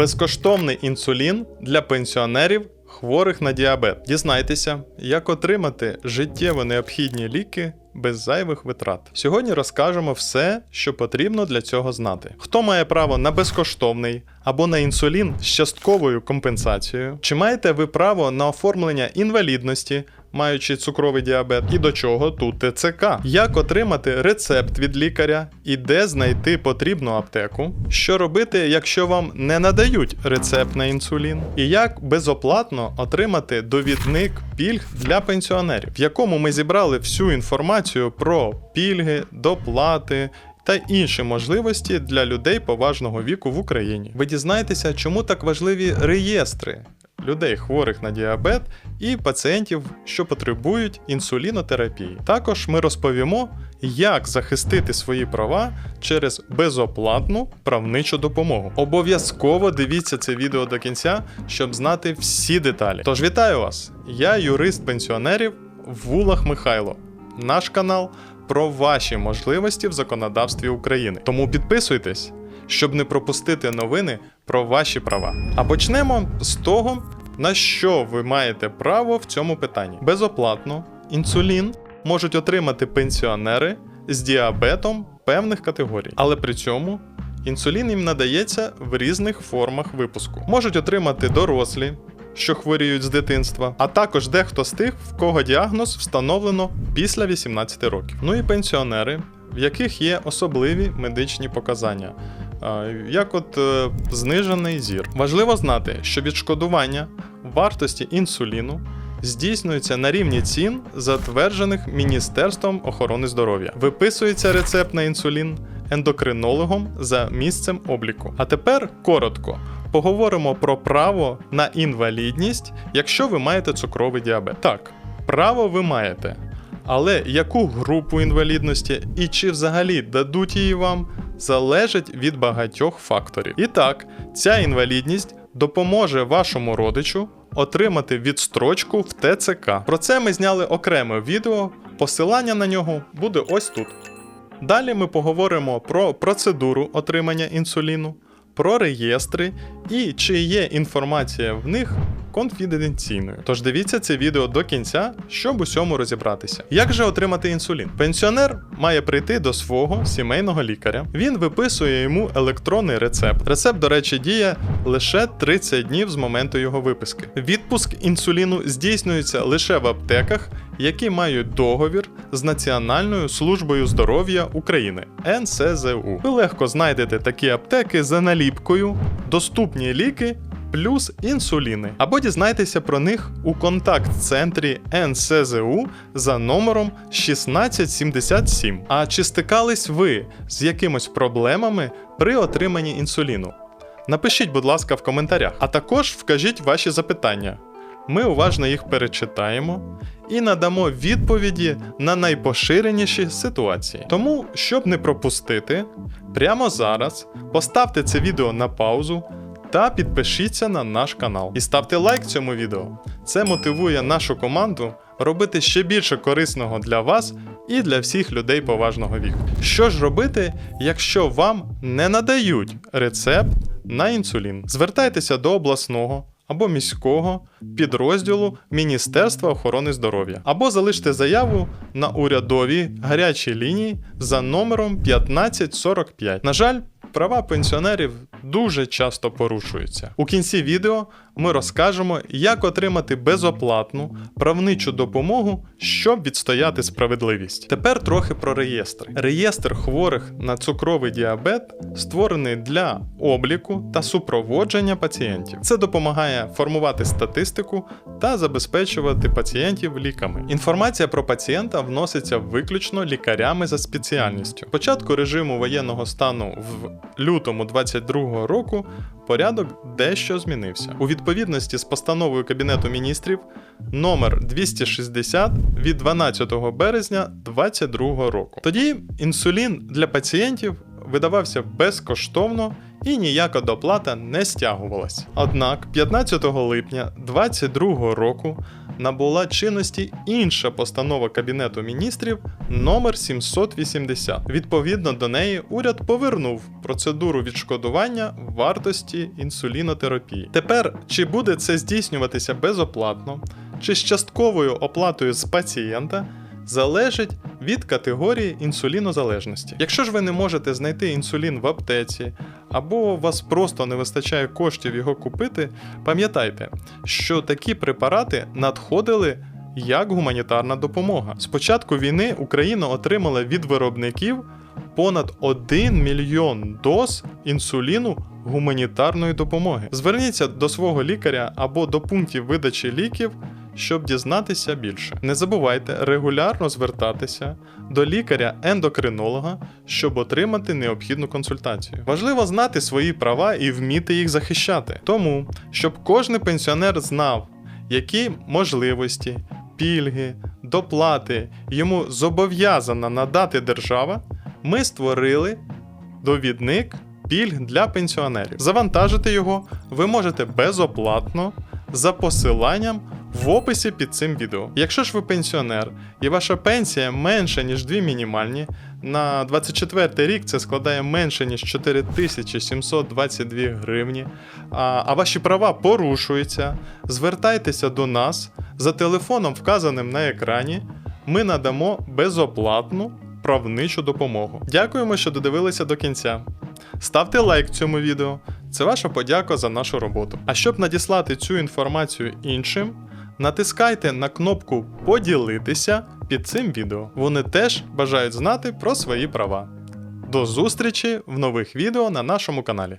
Безкоштовний інсулін для пенсіонерів, хворих на діабет. Дізнайтеся, як отримати життєво необхідні ліки без зайвих витрат. Сьогодні розкажемо все, що потрібно для цього знати. Хто має право на безкоштовний або на інсулін з частковою компенсацією? Чи маєте ви право на оформлення інвалідності? Маючи цукровий діабет, і до чого тут ТЦК? Як отримати рецепт від лікаря і де знайти потрібну аптеку? Що робити, якщо вам не надають рецепт на інсулін? І як безоплатно отримати довідник пільг для пенсіонерів, в якому ми зібрали всю інформацію про пільги, доплати. Та інші можливості для людей поважного віку в Україні. Ви дізнаєтеся, чому так важливі реєстри людей, хворих на діабет, і пацієнтів, що потребують інсулінотерапії. Також ми розповімо, як захистити свої права через безоплатну правничу допомогу. Обов'язково дивіться це відео до кінця, щоб знати всі деталі. Тож вітаю вас! Я юрист пенсіонерів Вулах Михайло. Наш канал про ваші можливості в законодавстві України. Тому підписуйтесь, щоб не пропустити новини про ваші права. А почнемо з того, на що ви маєте право в цьому питанні. Безоплатно інсулін можуть отримати пенсіонери з діабетом певних категорій, але при цьому інсулін їм надається в різних формах випуску. Можуть отримати дорослі. Що хворіють з дитинства, а також дехто з тих, в кого діагноз встановлено після 18 років. Ну і пенсіонери, в яких є особливі медичні показання, як от е, знижений зір. Важливо знати, що відшкодування вартості інсуліну здійснюється на рівні цін, затверджених Міністерством охорони здоров'я. Виписується рецепт на інсулін ендокринологом за місцем обліку. А тепер коротко. Поговоримо про право на інвалідність, якщо ви маєте цукровий діабет. Так, право ви маєте. Але яку групу інвалідності і чи взагалі дадуть її вам, залежить від багатьох факторів. І так, ця інвалідність допоможе вашому родичу отримати відстрочку в ТЦК. Про це ми зняли окреме відео, посилання на нього буде ось тут. Далі ми поговоримо про процедуру отримання інсуліну, про реєстри і чи є інформація в них конфіденційною. Тож дивіться це відео до кінця, щоб усьому розібратися. Як же отримати інсулін? Пенсіонер має прийти до свого сімейного лікаря. Він виписує йому електронний рецепт. Рецепт, до речі, діє лише 30 днів з моменту його виписки. Відпуск інсуліну здійснюється лише в аптеках, які мають договір з Національною службою здоров'я України НСЗУ. Ви легко знайдете такі аптеки за наліпкою, доступні ліки. Плюс інсуліни, або дізнайтеся про них у контакт-центрі НСЗУ за номером 1677. А чи стикались ви з якимось проблемами при отриманні інсуліну? Напишіть, будь ласка, в коментарях, а також вкажіть ваші запитання. Ми уважно їх перечитаємо і надамо відповіді на найпоширеніші ситуації. Тому, щоб не пропустити, прямо зараз поставте це відео на паузу та підпишіться на наш канал. І ставте лайк цьому відео. Це мотивує нашу команду робити ще більше корисного для вас і для всіх людей поважного віку. Що ж робити, якщо вам не надають рецепт на інсулін? Звертайтеся до обласного. Або міського підрозділу Міністерства охорони здоров'я, або залиште заяву на урядовій гарячій лінії за номером 1545. На жаль, права пенсіонерів дуже часто порушуються. У кінці відео ми розкажемо, як отримати безоплатну правничу допомогу, щоб відстояти справедливість. Тепер трохи про реєстри. Реєстр хворих на цукровий діабет створений для обліку та супроводження пацієнтів. Це допомагає формувати статистику та забезпечувати пацієнтів ліками. Інформація про пацієнта вноситься виключно лікарями за спеціальністю. Початку режиму воєнного стану в лютому 22 року порядок дещо змінився. У відповідності з постановою Кабінету міністрів номер 260 від 12 березня 2022 року. Тоді інсулін для пацієнтів видавався безкоштовно і ніяка доплата не стягувалась. Однак 15 липня 2022 року набула чинності інша постанова Кабінету міністрів номер 780. Відповідно до неї уряд повернув процедуру відшкодування вартості інсулінотерапії. Тепер чи буде це здійснюватися безоплатно, чи з частковою оплатою з пацієнта, залежить від категорії інсулінозалежності. Якщо ж ви не можете знайти інсулін в аптеці, або вас просто не вистачає коштів його купити, пам'ятайте, що такі препарати надходили як гуманітарна допомога. З початку війни Україна отримала від виробників понад 1 мільйон доз інсуліну гуманітарної допомоги. Зверніться до свого лікаря або до пунктів видачі ліків. Щоб дізнатися більше, не забувайте регулярно звертатися до лікаря-ендокринолога, щоб отримати необхідну консультацію. Важливо знати свої права і вміти їх захищати. Тому, щоб кожен пенсіонер знав, які можливості, пільги, доплати йому зобов'язана надати держава, ми створили довідник пільг для пенсіонерів. Завантажити його ви можете безоплатно за посиланням в описі під цим відео. Якщо ж ви пенсіонер і ваша пенсія менша, ніж дві мінімальні, на 24 рік це складає менше, ніж 4722 гривні, а, а ваші права порушуються, звертайтеся до нас за телефоном, вказаним на екрані. Ми надамо безоплатну правничу допомогу. Дякуємо, що додивилися до кінця. Ставте лайк цьому відео. Це ваша подяка за нашу роботу. А щоб надіслати цю інформацію іншим, натискайте на кнопку Поділитися під цим відео. Вони теж бажають знати про свої права. До зустрічі в нових відео на нашому каналі.